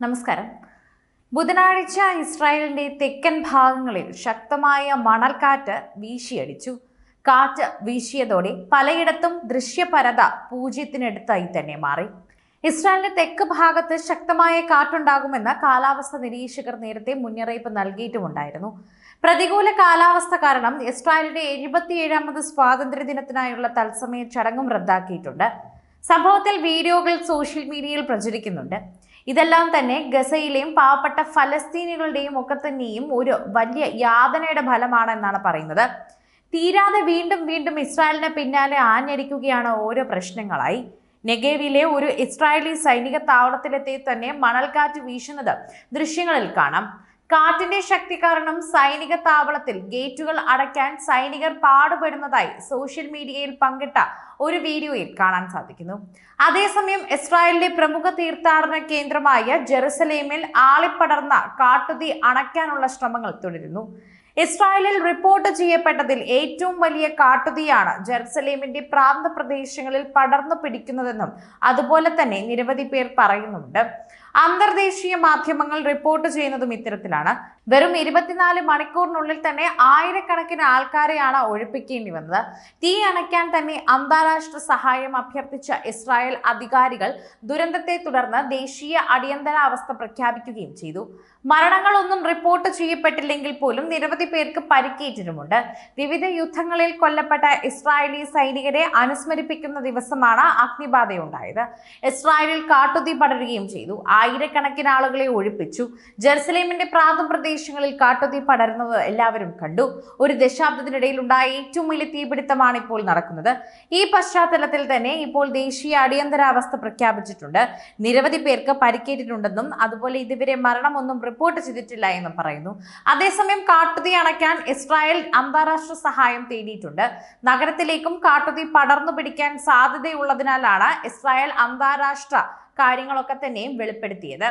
നമസ്കാരം. ബുധനാഴ്ച ഇസ്രായേലിന്റെ തെക്കൻ ഭാഗങ്ങളിൽ ശക്തമായ മണൽക്കാറ്റ് വീശിയടിച്ചു. കാറ്റ് വീശിയതോടെ പലയിടത്തും ദൃശ്യപരത പൂജ്യത്തിനടുത്തായി തന്നെ മാറി. ഇസ്രായേലിന്റെ തെക്ക് ഭാഗത്ത് ശക്തമായ കാറ്റുണ്ടാകുമെന്ന് കാലാവസ്ഥ നിരീക്ഷകർ നേരത്തെ മുന്നറിയിപ്പ് നൽകിയിട്ടുമുണ്ടായിരുന്നു. പ്രതികൂല കാലാവസ്ഥ കാരണം ഇസ്രായേലിന്റെ എഴുപത്തിയേഴാമത് സ്വാതന്ത്ര്യ ദിനത്തിനായുള്ള തത്സമയ ചടങ്ങും റദ്ദാക്കിയിട്ടുണ്ട്. സംഭവത്തിൽ വീഡിയോകൾ സോഷ്യൽ മീഡിയയിൽ പ്രചരിക്കുന്നുണ്ട്. ഇതെല്ലാം തന്നെ ഗസയിലെയും പാവപ്പെട്ട ഫലസ്തീനികളുടെയും ഒക്കെ തന്നെയും ഒരു വലിയ യാതനയുടെ ഫലമാണെന്നാണ് പറയുന്നത്. തീരാതെ വീണ്ടും വീണ്ടും ഇസ്രായേലിന് പിന്നാലെ ആഞ്ഞടിക്കുകയാണ് ഓരോ പ്രശ്നങ്ങളായി. നെഗേവിലെ ഒരു ഇസ്രായേലി സൈനിക താവളത്തിലെത്തി തന്നെ മണൽക്കാറ്റ് വീശുന്നത് ദൃശ്യങ്ങളിൽ കാണാം. കാറ്റിന്റെ ശക്തി കാരണം സൈനിക താവളത്തിൽ ഗേറ്റുകൾ അടയ്ക്കാൻ സൈനികർ പാടുപെടുന്നതായി സോഷ്യൽ മീഡിയയിൽ പങ്കിട്ട ഒരു വീഡിയോയിൽ കാണാൻ സാധിക്കുന്നു. അതേസമയം ഇസ്രായേലിലെ പ്രമുഖ തീർത്ഥാടന കേന്ദ്രമായ ജെറുസലേമിൽ ആളിപ്പടർന്ന കാട്ടുതീ അണയ്ക്കാനുള്ള ശ്രമങ്ങൾ തുടരുന്നു. ഇസ്രായേലിൽ റിപ്പോർട്ട് ചെയ്യപ്പെട്ടതിൽ ഏറ്റവും വലിയ കാട്ടുതീയാണ് ജെറുസലേമിന്റെ പ്രാന്ത പ്രദേശങ്ങളിൽ പടർന്നു പിടിക്കുന്നതെന്നും അതുപോലെ തന്നെ നിരവധി പേർ പറയുന്നുണ്ട്. അന്തർദേശീയ മാധ്യമങ്ങൾ റിപ്പോർട്ട് ചെയ്യുന്നതും ഇത്തരത്തിലാണ്. വെറും ഇരുപത്തിനാല് മണിക്കൂറിനുള്ളിൽ തന്നെ ആയിരക്കണക്കിന് ആൾക്കാരെയാണ് ഒഴിപ്പിക്കേണ്ടി വന്നത്. തീ അണയ്ക്കാൻ തന്നെ അന്താരാഷ്ട്ര സഹായം അഭ്യർത്ഥിച്ച ഇസ്രായേൽ അധികാരികൾ ദുരന്തത്തെ തുടർന്ന് ദേശീയ അടിയന്തരാവസ്ഥ പ്രഖ്യാപിക്കുകയും ചെയ്തു. മരണങ്ങളൊന്നും റിപ്പോർട്ട് ചെയ്യപ്പെട്ടില്ലെങ്കിൽ പോലും നിരവധി പേർക്ക് പരിക്കേറ്റിട്ടുമുണ്ട്. വിവിധ യുദ്ധങ്ങളിൽ കൊല്ലപ്പെട്ട ഇസ്രായേലി സൈനികരെ അനുസ്മരിപ്പിക്കുന്ന ദിവസമാണ് അഗ്നിബാധയുണ്ടായത്. ഇസ്രായേലിൽ കാട്ടുതീ പടരുകയും ചെയ്തു. ആയിരക്കണക്കിന് ആളുകളെ ഒഴിപ്പിച്ചു. ജെറുസലേമിന്റെ പ്രാന്തപ്രദേശങ്ങളിൽ കാട്ടുതീ പടരുന്നത് എല്ലാവരും കണ്ടു. ഒരു ദശാബ്ദത്തിനിടയിൽ ഉണ്ടായ ഏറ്റവും വലിയ തീപിടുത്തമാണ് ഇപ്പോൾ നടക്കുന്നത്. ഈ പശ്ചാത്തലത്തിൽ തന്നെ ഇപ്പോൾ ദേശീയ അടിയന്തരാവസ്ഥ പ്രഖ്യാപിച്ചിട്ടുണ്ട്. നിരവധി പേർക്ക് പരിക്കേറ്റിട്ടുണ്ടെന്നും അതുപോലെ ഇതുവരെ മരണമൊന്നും റിപ്പോർട്ട് ചെയ്തിട്ടില്ല എന്നും പറയുന്നു. അതേസമയം കാട്ടുതീ അണയ്ക്കാൻ ഇസ്രായേൽ അന്താരാഷ്ട്ര സഹായം തേടിയിട്ടുണ്ട്. നഗരത്തിലേക്കും കാട്ടുതീ പടർന്നു പിടിക്കാൻ സാധ്യതയുള്ളതിനാലാണ് ഇസ്രായേൽ അന്താരാഷ്ട്ര കാര്യങ്ങളൊക്കെ തന്നെയും വെളിപ്പെടുത്തിയത്.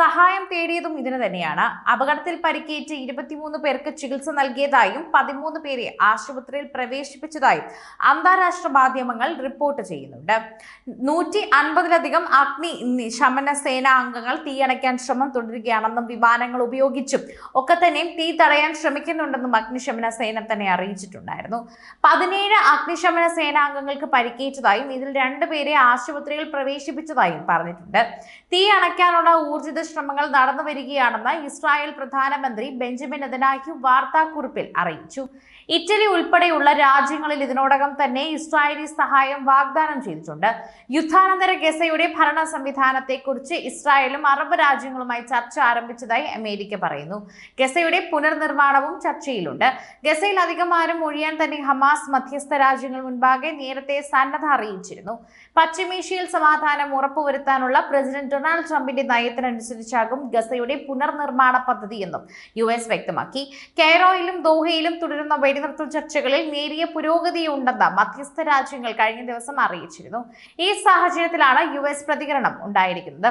സഹായം തേടിയതും ഇതിന് തന്നെയാണ്. അപകടത്തിൽ പരിക്കേറ്റ് ഇരുപത്തിമൂന്ന് പേർക്ക് ചികിത്സ നൽകിയതായും പതിമൂന്ന് പേരെ ആശുപത്രിയിൽ പ്രവേശിപ്പിച്ചതായും അന്താരാഷ്ട്ര മാധ്യമങ്ങൾ റിപ്പോർട്ട് ചെയ്യുന്നുണ്ട്. നൂറ്റി അൻപതിലധികം അഗ്നി ശമന സേനാ അംഗങ്ങൾ തീയണയ്ക്കാൻ ശ്രമം തുടരുകയാണെന്നും വിമാനങ്ങൾ ഉപയോഗിച്ചും ഒക്കെ തന്നെയും തീ തടയാൻ ശ്രമിക്കുന്നുണ്ടെന്നും അഗ്നിശമന സേന തന്നെ അറിയിച്ചിട്ടുണ്ടായിരുന്നു. പതിനേഴ് അഗ്നിശമന സേനാംഗങ്ങൾക്ക് പരിക്കേറ്റതായും ഇതിൽ രണ്ടുപേരെ ആശുപത്രിയിൽ പ്രവേശിപ്പിച്ചതായും പറഞ്ഞിട്ടുണ്ട്. തീ അണയ്ക്കാനുള്ള ഊർജിത ശ്രമങ്ങൾ നടന്നു വരികയാണെന്ന് ഇസ്രായേൽ പ്രധാനമന്ത്രി ബെഞ്ചമിൻ നെതന്യാഹു വാർത്താക്കുറിപ്പിൽ അറിയിച്ചു. ഇറ്റലി ഉൾപ്പെടെയുള്ള രാജ്യങ്ങളിൽ ഇതിനോടകം തന്നെ ഇസ്രായേലി സഹായം വാഗ്ദാനം ചെയ്തിട്ടുണ്ട്. യുദ്ധാനന്തര ഗസയുടെ ഭരണ സംവിധാനത്തെക്കുറിച്ച് ഇസ്രായേലും അറബ് രാജ്യങ്ങളുമായി ചർച്ച ആരംഭിച്ചതായി അമേരിക്ക പറയുന്നു. ഗസയുടെ പുനർനിർമ്മാണവും ചർച്ചയിലുണ്ട്. ഗസയിൽ അധികം ആരും ഒഴിയാൻ തന്നെ ഹമാസ് മധ്യസ്ഥ രാജ്യങ്ങൾ മുൻപാകെ നേരത്തെ സന്നദ്ധ അറിയിച്ചിരുന്നു. പശ്ചിമേഷ്യയിൽ സമാധാനം ഉറപ്പുവരുത്താനുള്ള പ്രസിഡന്റ് ഡൊണാൾഡ് ട്രംപിന്റെ നയത്തിനനുസരിച്ചാകും ഗസയുടെ പുനർനിർമ്മാണ പദ്ധതിയെന്നും യു എസ് വ്യക്തമാക്കി. കെയ്റോയിലും ദോഹയിലും തുടരുന്ന വെടിനിർത്തൽ ചർച്ചകളിൽ നേരിയ പുരോഗതിയുണ്ടെന്ന് മധ്യസ്ഥ രാജ്യങ്ങൾ കഴിഞ്ഞ ദിവസം അറിയിച്ചിരുന്നു. ഈ സാഹചര്യത്തിലാണ് യു പ്രതികരണം ഉണ്ടായിരിക്കുന്നത്.